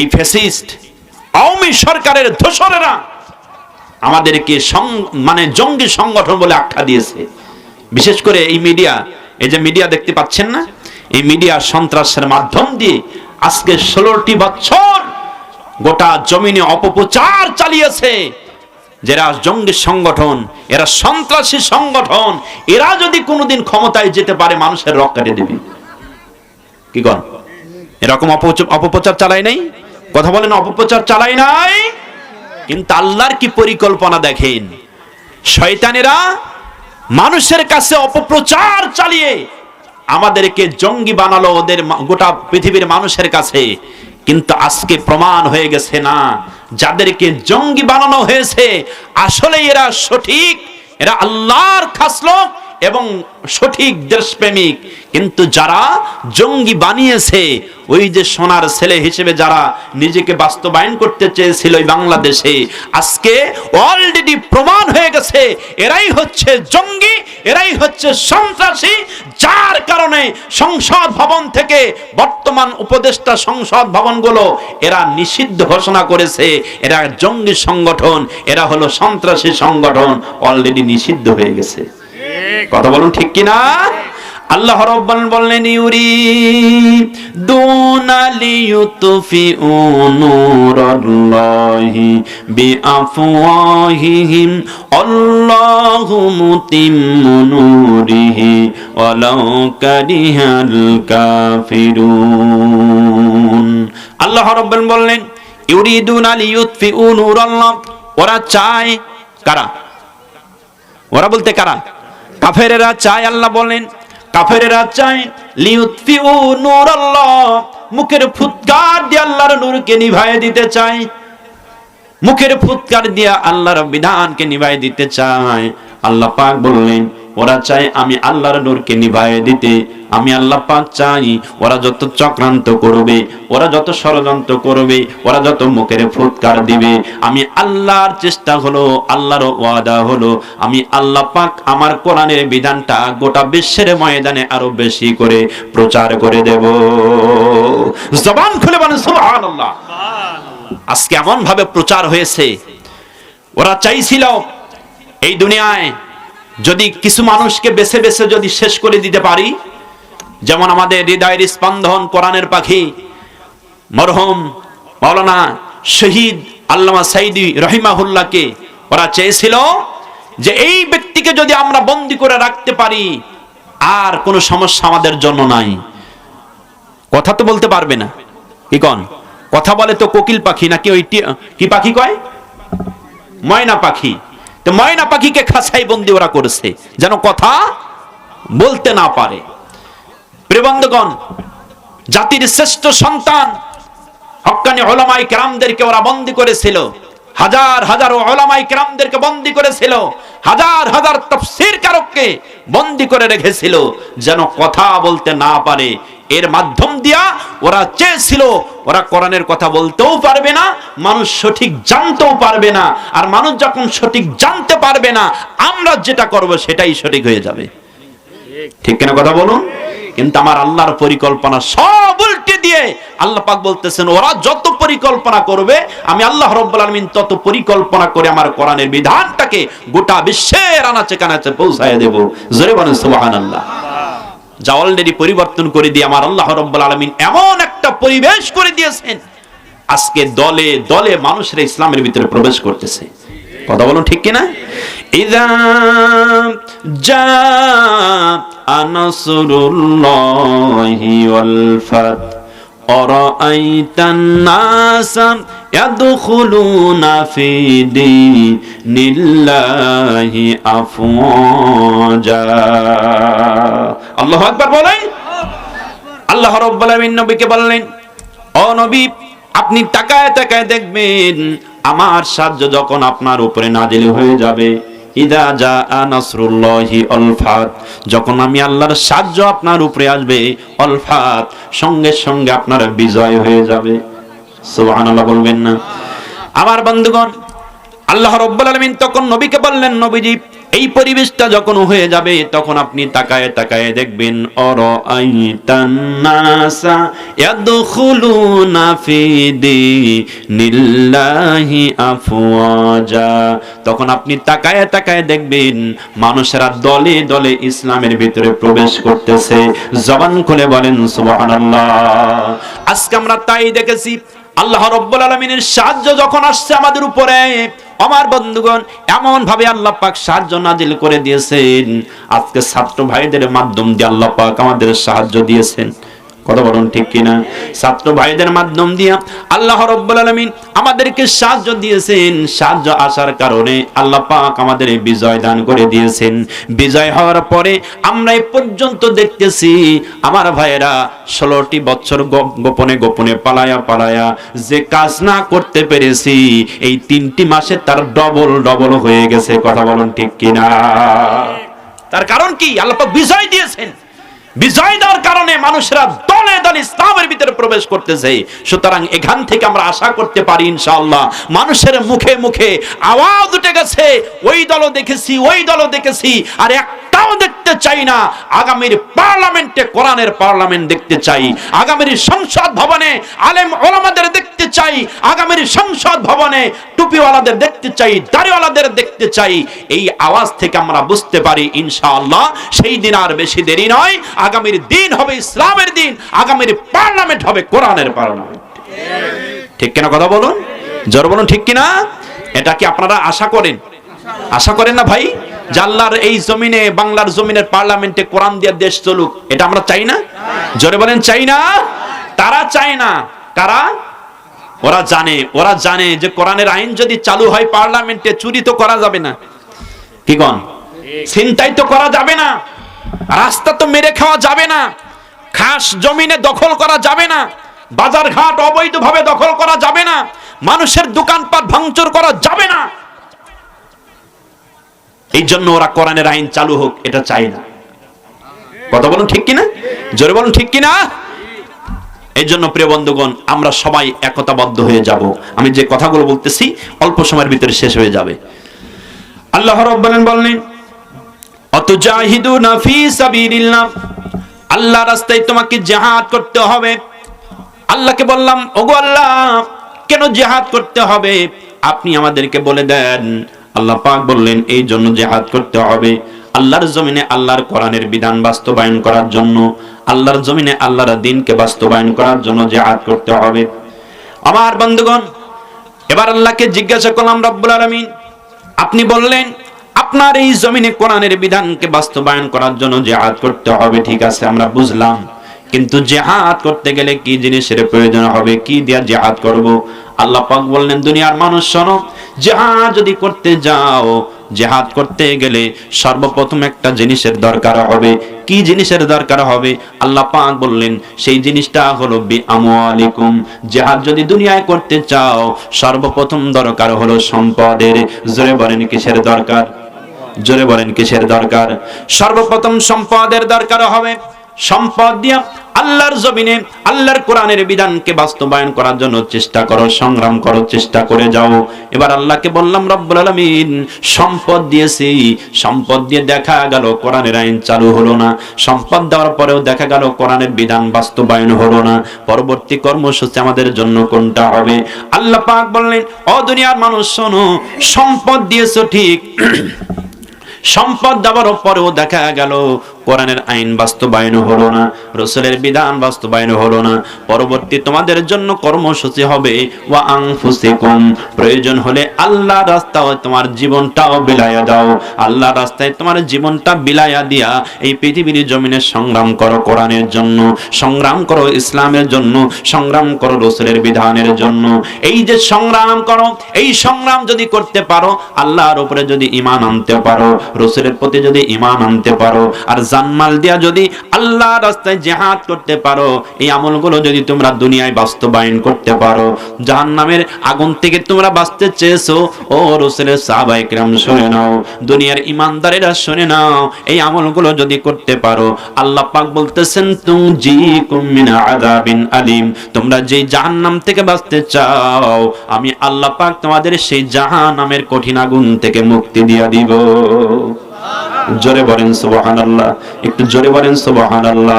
এই ফ্যাসিস্ট, আওয়ামী সরকারের ধূসরেরা আমাদেরকে মানে জঙ্গি সংগঠন বলে আখ্যা দিয়েছে। বিশেষ করে এই মিডিয়া, এই যে মিডিয়া দেখতে পাচ্ছেন না, এই মিডিয়া সন্ত্রাসের মাধ্যম দিয়ে আজকে ষোলোটি বছর গোটা জমিনে অপপ্রচার চালিয়েছে। যারা জঙ্গি সংগঠন, এরা সন্ত্রাসী সংগঠন, এরা যদি কোনোদিন ক্ষমতায় যেতে পারে, মানুষের রক দেবে। কি কর? এরকম অপপ্রচার চালাই নাই? কথা বলেন, অপপ্রচার চালাই নাই। কিন্তু আল্লাহর কি পরিকল্পনা দেখেন? শয়তানেরা মানুষের কাছে অপপ্রচার চালিয়ে আমাদেরকে জঙ্গি বানালো ওদের গোটা পৃথিবীর মানুষের কাছে। কিন্তু আজকে প্রমাণ হয়ে গেছে না, যাদেরকে জঙ্গি বানানো হয়েছে আসলে এরা সঠিক, এরা আল্লাহর খাসলোক এবং সঠিক দেশপ্রেমিক। কিন্তু যারা জঙ্গি বানিয়েছে, ওই যে সোনার ছেলে হিসেবে যারা নিজেকে বাস্তবায়ন করতে চেয়েছিল এই বাংলাদেশে, আজকে অলরেডি প্রমাণ হয়ে গেছে, এরাই হচ্ছে জঙ্গি, এরাই হচ্ছে সন্ত্রাসী, যার কারণে সংসদ ভবন থেকে বর্তমান উপদেষ্টা সংসদ ভবনগুলো এরা নিষিদ্ধ ঘোষণা করেছে। এরা জঙ্গি সংগঠন, এরা হলো সন্ত্রাসী সংগঠন অলরেডি নিষিদ্ধ হয়ে গেছে। কথা বলুন ঠিক কিনা? আল্লাহ রব্বান বললেন ইউরি দুনালি ইউতফি নূরাল্লাহি বিআফওয়াহিহিম। আল্লাহু মুতিম্মু নূরিহি ওয়ালাউ কারিহাল কাফিরুন। আল্লাহ রব্বান বললেন ইউরি ইউরিদুনা লিইউতফিউ নূরাল্লাহ ওরা চায় কারা? ওরা বলতে কারা? কাফেরেরা চায়, আল্লাহ বলেন, কাফেরেরা চায় লিউতফিউ নূরাল্লাহ, মুখের ফুৎকার দিয়ে আল্লাহর নূরকে নিভায়ে দিতে চায়। মুখের ফুৎকার দিয়ে আল্লাহর বিধানকে নিভাই দিতে চায়। আল্লাহ পাক বললেন ওরা চায় আমি আল্লাহর নূরকে নিভায় দিতে, আমি আল্লাহ পাক চাই ওরা যত চক্রান্ত করবে, ওরা যত ষড়যন্ত্র করবে, ওরা যত মুখের ফুৎকার দিবে। আমি আল্লাহর চেষ্টা হলো, আল্লাহর ওয়াদা হলো, আমি আল্লাহ পাক আমার কোরআনের বিধানটা গোটা বিশ্বের ময়দানে আরও বেশি করে প্রচার করে দেব। জবান খুলে বলেন, সুবহানাল্লাহ। আজকে এমন ভাবে প্রচার হয়েছে, ওরা চাইছিল এই দুনিয়ায় যদি কিছু মানুষকে বেছে বেছে যদি শেষ করে দিতে পারি, যেমন আমাদের হৃদয়ের স্পন্দন কোরআনের পাখি, মরহম মাওলানা শহীদ আল্লামা সাইদি রহিমাহুল্লাহকে ওরা চেয়েছিল যে এই ব্যক্তিকে যদি আমরা বন্দি করে রাখতে পারি, আর কোনো সমস্যা আমাদের জন্য নাই। কথা তো বলতে পারবে না। কি কন? কথা বলে তো কোকিল পাখি, নাকি ওই কি পাখি কয়? ময়না পাখি। ময়না পাখিকে খাসাই বন্দি ওরা করেছে, যেন কথা বলতে না পারে। প্রিবন্ধগণ জাতির শ্রেষ্ঠ সন্তান হক্কানি ওলামাই কেরামদেরকে ওরা বন্দি করেছিল। হাজার হাজার ওলামাই কেরামদেরকে বন্দি করেছিল। হাজার হাজার তফসির কারককে বন্দি করে রেখেছিল, যেন কথা বলতে না পারে। এর মাধ্যম দিয়া ওরা চেয়েছিল, ওরা কোরআনের কথা বলতেও পারবে না, মানুষ সঠিক জানতেও পারবে না, আর মানুষ যখন সঠিক জানতে পারবে না, আমরা যেটা করব সেটাই সঠিক হয়ে যাবে। ঠিক কিনা কথা বলুন? কিন্তু আমার আল্লাহর পরিকল্পনা সব উল্টে দিয়ে আল্লাহ পাক বলতেছেন, ওরা যত পরিকল্পনা করবে, আমি আল্লাহ রব্বুল আলামিন তত পরিকল্পনা করে আমার কোরআনের বিধানটাকে গোটা বিশ্বের আনাচে কানাচে পৌঁছায় দেব। জোরে বলেন, সুবহানাল্লাহ। যা অলরেডি পরিবর্তন করে দিয়ে আমার আল্লাহ রব্বুল আলমিন এমন একটা পরিবেশ করে দিয়েছেন। আজকে দলে দলে মানুষরা ইসলামের ভিতরে প্রবেশ করতেছে। কথা বলুন ঠিক কিনা? ইদা যা আনাসুরুল্লাহি ওয়াল ফাত। আরাআইতান নাসা يدخلون في دين الله أفواجا আল্লাহু আকবার বলেন আল্লাহ রাব্বুল আলামিন নবীকে বললেন ও নবী আপনি তাকায় তাকায় দেখবেন আমার সাহায্য যখন আপনার উপরে নাজিল হয়ে যাবে ইদা জা নাসরুল্লাহি অলফাত যখন আমি আল্লাহর সাহায্য আপনার উপরে আসবে অলফাত সঙ্গে সঙ্গে আপনার বিজয় হয়ে যাবে সুবহানাল্লাহ বলবেন না। আমার বন্ধুগণ, আল্লাহ রব্বুল আলামিন তখন নবীকে বললেন, নবীজি, এই পরিবেশটা যখন হয়ে যাবে, তখন আপনি তাকায় তাকায় দেখবেন অর আইতান্নাসা তখন আপনি তাকায় তাকায় দেখবেন, মানুষেরা দলে দলে ইসলামের ভিতরে প্রবেশ করতেছে। জবান খুলে বলেন, সুবহানাল্লাহ। আজকে আমরা তাই দেখেছি আল্লাহ রব্বুল আলমিনের সাহায্য যখন আসছে আমাদের উপরে, আমার বন্ধুগণ এমন ভাবে আল্লাহ পাক সাহায্য নাজিল করে দিয়েছেন। আজকে ছাত্র ভাইদের মাধ্যম দিয়ে আল্লাহ পাক আমাদের সাহায্য দিয়েছেন। কথা বলুন ঠিক কিনা? ছাত্র ভাইদের মাধ্যম দিয়ে আল্লাহ রব্বুল আলামিন আমাদেরকে সাহায্য দিয়েছেন। সাহায্য আসার কারণে আল্লাহ পাক আমাদের বিজয় দান করে দিয়েছেন। বিজয় হওয়ার পরে আমরা এই পর্যন্ত দেখতেছি আমার ভাইয়েরা ষোলোটি বছর গোপনে গোপনে পালায়া পালায়া যে কাজ না করতে পেরেছি, এই তিনটি মাসে তার ডবল ডবল হয়ে গেছে। কথা বলুন ঠিক কিনা? তার কারণ কি? আল্লাহ পাক বিজয় দিয়েছেন। বিজয় দেওয়ার কারণে মানুষরা দলে দলে ইসলামের ভিতরে প্রবেশ করতেছে। সুতরাং এখান থেকে আমরা আশা করতে পারি ইনশাআল্লাহ, মানুষের মুখে মুখে আওয়াজ উঠে গেছে, ওই দলও দেখেছি, ওই দলও দেখেছি, আর একটাও দেখতে চাই না। আগামীর পার্লামেন্টে, কোরআনের পার্লামেন্ট দেখতে চাই। আগামীর সংসদ ভবনে আলেম ওলামাদের দেখতে চাই। আগামীর সংসদ ভবনে টুপিওয়ালাদের দেখতে চাই, দাড়িওয়ালাদের দেখতে চাই। এই আওয়াজ থেকে আমরা বুঝতে পারি, ইনশাআল্লাহ, সেই দিন আর বেশি দেরি নয়। আগামীর দিন হবে ইসলামের দিন, আগামীর পার্লামেন্ট হবে কোরআনের পার্লামেন্ট। ঠিক কিনা কথা বলুন? জোর বলুন, ঠিক কিনা? এটা কি আপনারা আশা করেন? আশা করেন না ভাই? জাল্লার এই জমিনে, বাংলার জমিনের পার্লামেন্টে কোরআন দিয়ে দেশ চলুক, এটা আমরা চাই না? জোরে বলেন, চাই না? তারা চায় না। কারা? ওরা জানে ওরা জানে যে কোরআনের আইন যদি চালু হয়, পার্লামেন্টে চুরি তো করা যাবে না। কি কন? ছিনতাই তো করা যাবে না। রাস্তা তো মেরে খাওয়া যাবে না। খাস জমিনে দখল করা যাবে না। বাজার ঘাট অবৈধভাবে দখল করা যাবে না। মানুষের দোকানপাট ভাঙচুর করা যাবে না। এই জন্য ওরা কোরআনের আইন চালু হোক, এটা চাই না। কথা বলুন ঠিক কিনা? জোরে বলুন ঠিক কিনা? এই জন্য প্রিয় বন্ধুগণ, আমরা সবাই একতাবদ্ধ হয়ে যাব। আমি যে কথাগুলো বলতেছি, অল্প সময়ের ভিতরে শেষ হয়ে যাবে। আল্লাহ রাব্বুল বললেন, অতুজাহিদুনা ফি সাবিলিল্লাহ। আল্লাহ রাস্তায় তোমাকে জিহাদ করতে হবে। আল্লাহকে বললাম, ওগো আল্লাহ, কেন জিহাদ করতে হবে? আপনি আমাদেরকে বলে দেন আল্লাহ পাক বললেন, এই জন্য জিহাদ করতে হবে। আল্লাহর জমিনে আল্লাহর কোরআনের বিধান বাস্তবায়ন করার জন্য, আল্লাহর জমিনে আল্লাহর দিনকে বাস্তবায়ন করার জন্য জিহাদ করতে হবে। আমার বন্ধুগণ, এবার আল্লাহকে জিজ্ঞাসা করলাম, রব্বুল আলামিন, আপনি বললেন, আপনার এই জমিনে কোরআনের বিধানকে বাস্তবায়ন করার জন্য জেহাদ করতে হবে, ঠিক আছে, আমরা বুঝলাম। কিন্তু জেহাদ করতে গেলে কি জিনিসের প্রয়োজন হবে? কি দিয়া জেহাদ করব? আল্লাহ পাক বললেন, দুনিয়ার মানুষ, শোনো জেহাদ যদি করতে যাও, জেহাদ করতে গেলে সর্বপ্রথম একটা জিনিসের দরকার হবে। কি জিনিসের দরকার হবে? আল্লাহ পাক বললেন, সেই জিনিসটা হলো বি আমওয়ালিকুম জেহাদ যদি দুনিয়ায় করতে চাও, সর্বপ্রথম দরকার হলো সম্পদের। জোরে বলেন কিসের দরকার? জোরে বলেন কিসের দরকার? সর্বপ্রথম সম্পদের দরকার হবে। সম্পদ দিয়া আল্লাহর জমিনে, আল্লাহর কোরআনের বিধানকে বাস্তবায়ন করার জন্য চেষ্টা করো, সংগ্রাম করো, চেষ্টা করে যাও। এবার আল্লাহকে বললাম, রব্বুল আলামিন, সম্পদ দিয়েছি। সম্পদ দিয়ে দেখা গেল কোরআনের আইন চালু হলো না। সম্পদ দেওয়ার পরেও দেখা গেল কোরআনের বিধান বাস্তবায়ন হলো না। পরবর্তী কর্মসূচি আমাদের জন্য কোনটা হবে? আল্লাহ পাক বললেন, ও দুনিয়ার মানুষ, শোনো, সম্পদ দিয়েছ ঠিক। সম্পদ দেওয়ার পরেও দেখা গেল কোরআনের আইন বাস্তবায়ন হলো না, রসুলের বিধান বাস্তবায়ন হলো না। পরবর্তী তোমাদের জন্য কর্মসূচি হবে, ওয়া আনফুসিকুম। প্রয়োজন হলে আল্লাহ রাস্তায় তোমার জীবনটাও বিলায়া দাও। আল্লাহ রাস্তায় তোমার জীবনটা বিলায়া দিয়া এই পৃথিবীর জমিনে সংগ্রাম করো কোরআনের জন্য, সংগ্রাম করো ইসলামের জন্য, সংগ্রাম করো রসুলের বিধানের জন্য। এই যে সংগ্রাম করো, এই সংগ্রাম যদি করতে পারো, আল্লাহর উপরে যদি ইমান আনতে পারো, রসুলের প্রতি যদি ইমান আনতে পারো, আর জানমাল দিয়া যদি আল্লাহ রাস্তায় জেহাদ করতে পারো, এই আমলগুলো যদি তোমরা দুনিয়ায় বাস্তবায়ন করতে পারো। জাহান্নামের আগুন থেকে তোমরা বাঁচতে চেয়েছো, ও রসুলের সাহাবায়ে কিরাম, শুনে নাও। দুনিয়ার ইমানদারেরা শুনে নাও, এই আমলগুলো যদি করতে পারো। আল্লাহ পাক বলতেছেন তুম জি কুমিন আযাবিন আলিম। তোমরা যেই জাহান্নাম থেকে বাঁচতে চাও, আমি আল্লাহ পাক তোমাদের সেই জাহান্নামের কঠিন আগুন থেকে মুক্তি দিয়া দিব। জোরে বলেন সুবহানাল্লাহ একটু জোরে বলেন সুবহানাল্লাহ।